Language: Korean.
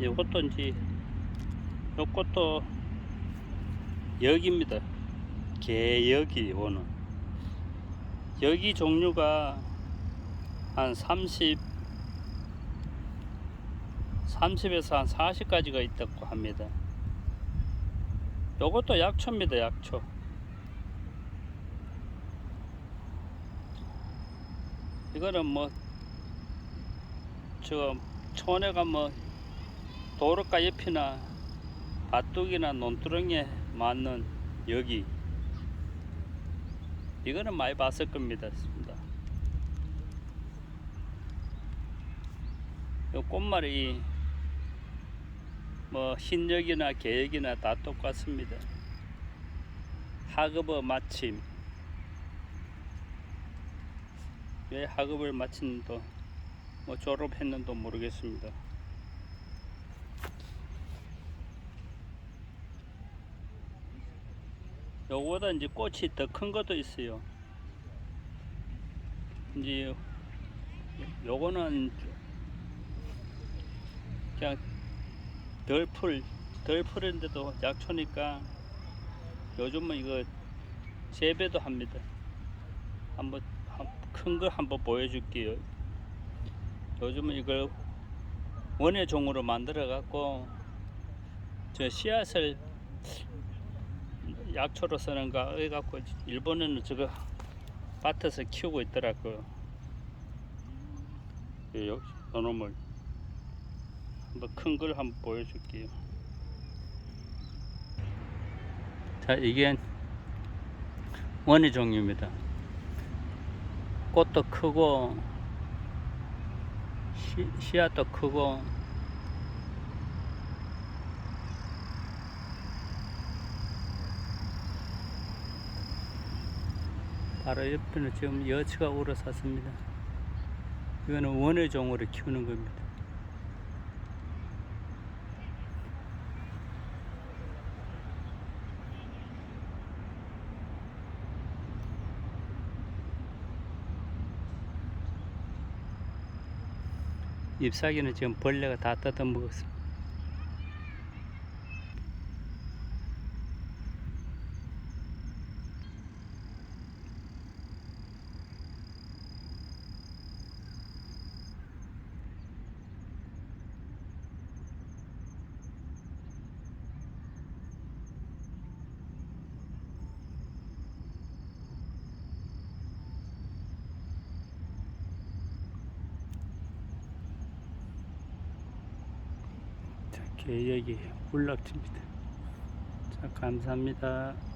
이것도 이제 요것도 여기입니다. 개여기 원은 여기 종류가 한 30, 30에서 한 40가지가 있다고 합니다. 요것도 약초입니다. 약초. 이거는 뭐 저 촌에가 뭐 도로가 옆이나 밭둑이나 논두렁에 맞는 여기 이거는 많이 봤을 겁니다. 꽃말이 뭐 흰역이나 개역이나 다 똑같습니다. 학업의 마침 왜 학업을 마친도 뭐 졸업했는도 모르겠습니다. 요거보다 이제 꽃이 더 큰 것도 있어요. 이제 요거는 그냥 덜 풀, 덜 풀인데도 약초니까 요즘은 이거 재배도 합니다. 한번 큰 거 한번 보여줄게요. 요즘은 이걸 원예 종으로 만들어 갖고 저 씨앗을 약초로 쓰는가 해 갖고 일본에는 저거 밭에서 키우고 있더라고요. 요, 요 놈을 한번 큰 걸 한번 보여줄게요. 자, 이게 원예 종류입니다. 꽃도 크고 씨, 씨앗도 크고 바로 옆에는 지금 여치가 우러 샀습니다. 이거는 원예종으로 키우는 겁니다. 잎사귀는 지금 벌레가 다 뜯어 먹었습니다. 자, 개여기 울락집니다. 자, 감사합니다.